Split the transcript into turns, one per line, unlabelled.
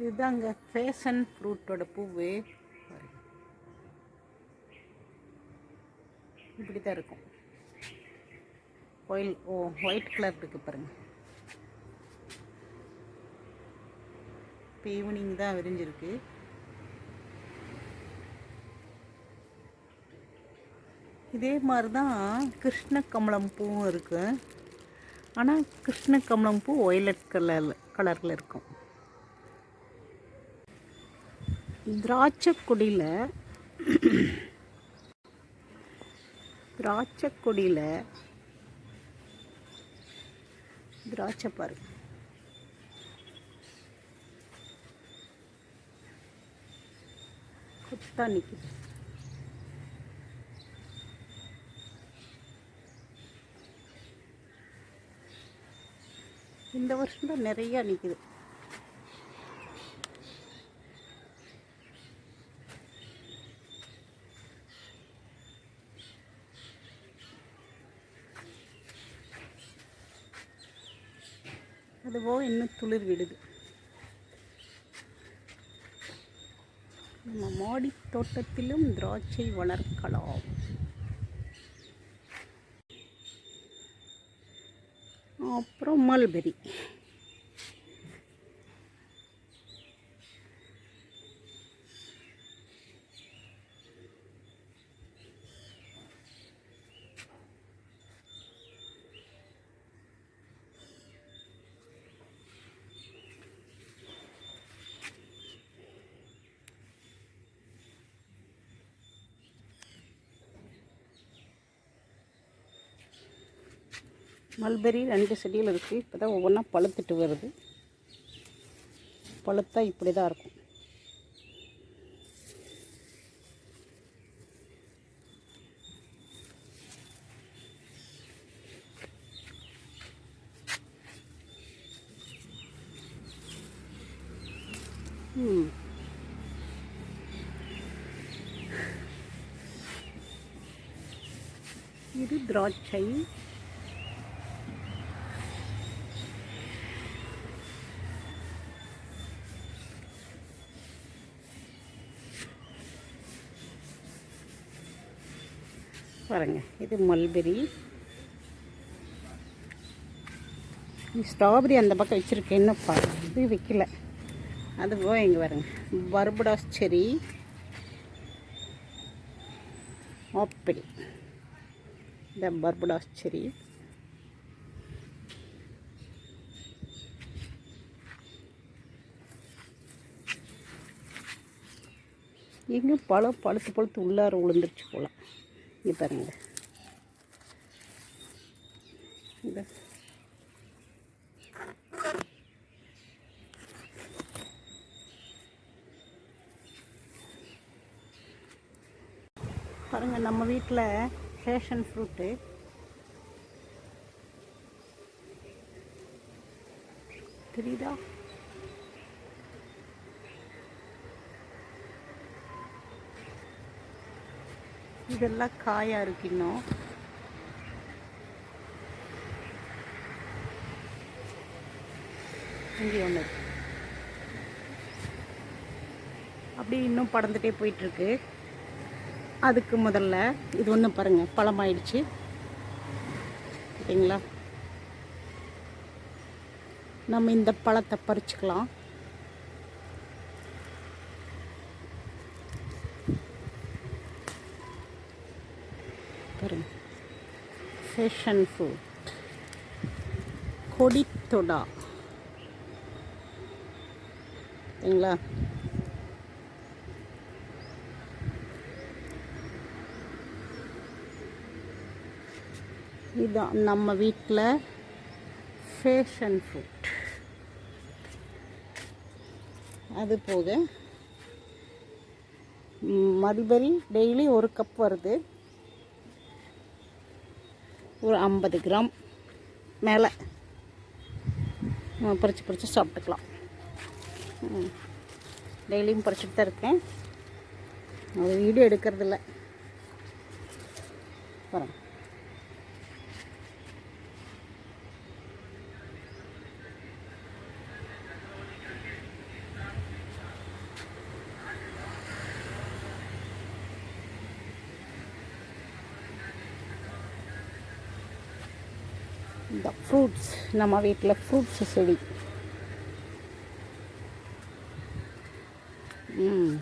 இதுதாங்க ஃபேஷன் ஃப்ரூட்டோட பூவு. இப்படி தான் இருக்கும். ஒயில் ஓ ஒயிட் கலர் இருக்கு பாருங்க. இப்போ ஈவினிங் தான் விரிஞ்சிருக்கு. இதே மாதிரி தான் கிருஷ்ண கமலம் பூவும் இருக்கு. ஆனால் கிருஷ்ண கமலம் பூ ஒயலட் கலரில் கலரில் இருக்கும். திராட்சை கொடியில் திராட்சை கொடியில் திராட்சை பாரு. கொத்தா நிற்கிது இந்த வருஷம் தான் நிறையா நிற்குது அதுவோ இன்னும் துளிர் விடுது. நம்ம மாடி தோட்டத்திலும் திராட்சை வளர்க்கலாம். அப்புறம் மல்பெரி. மல்பெரி ரெண்டு செடியில் இருக்குது இப்போ தான் ஒவ்வொன்றா பழுத்துட்டு வருது. பழுத்தா இப்படி தான் இருக்கும். ம். இது திராட்சை. பாருங்கள் இது மல்பெரி ஸ்ட்ராபெரி அந்த பக்கம் வச்சுருக்கேன் இன்னும் பாருங்க இது வைக்கல. அது போக இங்கே பாருங்க. பர்படாஸ் செரி. ஆப்பிள். இந்த பர்படாஸ் செரி. எங்கே பழம் பழுத்து பழுத்து உள்ளார விழுந்துருச்சு போகலாம் இது பாருங்க. பாருங்க நம்ம வீட்டில் ஃபேஷன் ஃப்ரூட்டு தெரியுதா? இதெல்லாம் காயாக இருக்கு இன்னும். இங்கே ஒன்று அப்படியே இன்னும் படந்துட்டே போயிட்டுருக்கு. அதுக்கு முதல்ல இது ஒன்று பாருங்கள் பழமாயிடுச்சு. ஓகேங்களா நம்ம இந்த பழத்தை பறிச்சுக்கலாம். பாருங்க. ஃபேஷன் ஃபுட் கொடித்தொடா. சரிங்களா? இதுதான் நம்ம வீட்டில் ஃபேஷன் ஃபுட் அது போக மல்பெரி டெய்லி ஒரு கப் வருது. ஒரு ஐம்பது கிராம் மேலே. பறித்து பறித்து சாப்பிட்டுக்கலாம். டெய்லியும் பறிச்சுட்டு தான் இருக்கேன். அது வீடியோ எடுக்கிறதில்ல. வரேன்
இந்த ஃப்ரூட்ஸ் நம்ம வீட்டில் ஃப்ரூட்ஸ் செடி. ம்.